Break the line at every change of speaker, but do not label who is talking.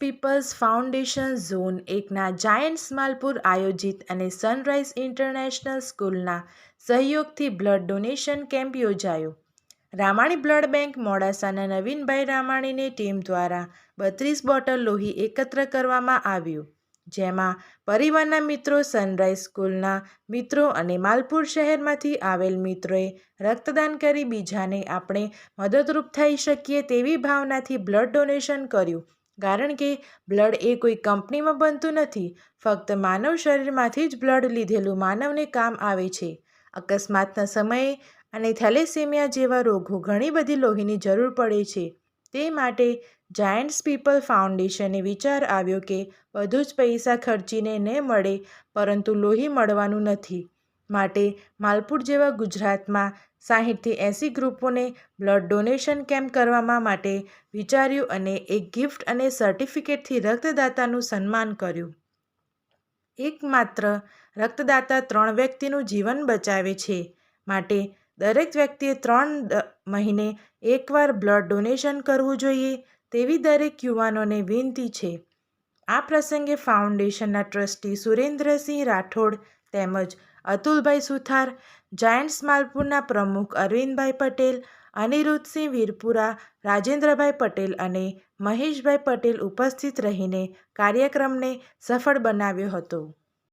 People's foundation zone એકના giants Malpur આયોજિત અને સનરાઈઝ ઇન્ટરનેશનલ સ્કૂલના સહયોગથી બ્લડ ડોનેશન કેમ્પ યોજાયો. રામાણી બ્લડ બેંક મોડાસાના નવીનભાઈ રામાણીની ટીમ દ્વારા બત્રીસ બોટલ લોહી એકત્ર કરવામાં આવ્યું, જેમાં પરિવારના મિત્રો સનરાઈઝ સ્કૂલના મિત્રો અને માલપુર શહેરમાંથી આવેલ મિત્રોએ રક્તદાન કરી બીજાને આપણે મદદરૂપ થઈ શકીએ તેવી ભાવનાથી બ્લડ ડોનેશન કર્યું. કારણ કે બ્લડ એ કોઈ કંપનીમાં બનતું નથી. ફક્ત માનવ શરીરમાંથી જ બ્લડ લીધેલું માનવને કામ આવે છે. અકસ્માતના સમયે અને થેલેસેમિયા જેવા રોગો ઘણી બધી લોહીની જરૂર પડે છે. તે માટે જાયન્ટ્સ પીપલ ફાઉન્ડેશને વિચાર આવ્યો કે બધું જ પૈસા ખર્ચીને ન મળે, પરંતુ લોહી મળવાનું નથી. માટે માલપુર જેવા ગુજરાતમાં સાહીઠથી એંસી ગ્રુપોને બ્લડ ડોનેશન કેમ્પ કરવામાં માટે વિચાર્યું અને એક ગિફ્ટ અને સર્ટિફિકેટથી રક્તદાતાનું સન્માન કર્યું. એકમાત્ર રક્તદાતા ત્રણ વ્યક્તિનું જીવન બચાવે છે માટે દરેક વ્યક્તિએ ત્રણ મહિને એકવાર બ્લડ ડોનેશન કરવું જોઈએ તેવી દરેક યુવાનોને વિનંતી છે. આ પ્રસંગે ફાઉન્ડેશનના ટ્રસ્ટી સુરેન્દ્રસિંહ રાઠોડ તેમજ અતુલભાઈ સુથાર જાયન્ટ્સ માલપુરના પ્રમુખ અરવિંદભાઈ પટેલ, અનિરુદ્ધસિંહ વીરપુરા, રાજેન્દ્રભાઈ પટેલ અને મહેશભાઈ પટેલ ઉપસ્થિત રહીને કાર્યક્રમને સફળ બનાવ્યો હતો.